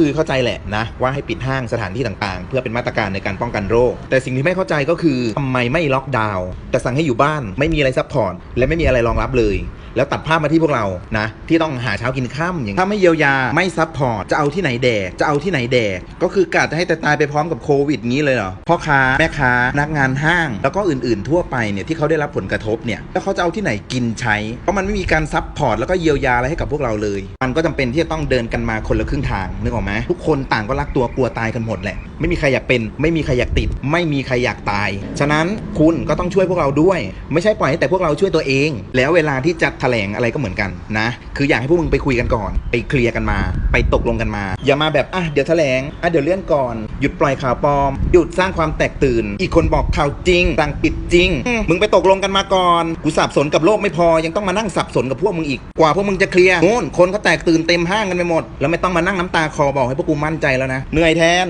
คือเข้าใจแหละนะว่าให้ปิดห้างสถานที่ต่างๆ เพื่อเป็นมาตรการในการป้องกันโรค แต่สิ่งที่ไม่เข้าใจก็คือทำไมไม่ล็อกดาวน์แต่สั่งให้อยู่บ้านไม่มีอะไรซัพพอร์ตและไม่มีอะไรรองรับเลย แล้วตัดภาพมาที่พวกเรานะ ที่ต้องหาเช้ากินข้ามอย่างถ้าไม่เยียวยาไม่ซัพพอร์ตจะเอาที่ไหนแดกจะเอาที่ไหนแดกก็คือกะจะให้แต่ตายไปพร้อมกับโควิดงี้เลยเหรอพ่อค้าแม่ค้านักงานห้าง แล้วก็อื่นๆ ทั่วไปเนี่ยที่เขาได้รับผลกระทบเนี่ยแล้วเขาจะเอาที่ไหนกินใช้เพราะมันไม่มีการซัพพอร์ตแล้วก็เยียวยาอะไรให้กับพวกเราเลย มันก็จำเป็นที่จะต้องเดินกันมาคนละครึ่งทางนึกออกไหมทุกคนต่างก็รักตัวกลัวตายกันหมดแหละ ไม่มีใครอยากเป็น ไม่มีใครอยากติด ไม่มีใครอยากตาย ฉะนั้นคุณก็ต้องช่วยพวกเราด้วย ไม่ใช่ปล่อยให้แต่พวกเราช่วยตัวเอง แล้วเวลาที่จะแถลงอะไรก็เหมือนกันนะ คืออยากให้พวกมึงไปคุยกันก่อน ไปเคลียร์กันมา ไปตกลงกันมา อย่ามาแบบอะเดี๋ยวแถลงอะเดี๋ยวเลื่อนก่อน หยุดปล่อยข่าวปลอม หยุดสร้างความแตกตื่น อีกคนบอกข่าวจริงสั่งปิดจริงอืมมึงไปตกลงกันมาก่อน กูสับสนกับโลกไม่พอ ยังต้องมานั่งสับสนกับพวกมึงอีก กว่าพวกมึงจะเคลียร์โน่นคนเขาแตกตื่นเต็มห้างกันไปหมด แล้วไม่ต้องมานั่งน้ำตาคลอบอกให้พวกกูมั่นใจแล้วนะ เหนื่อยแทน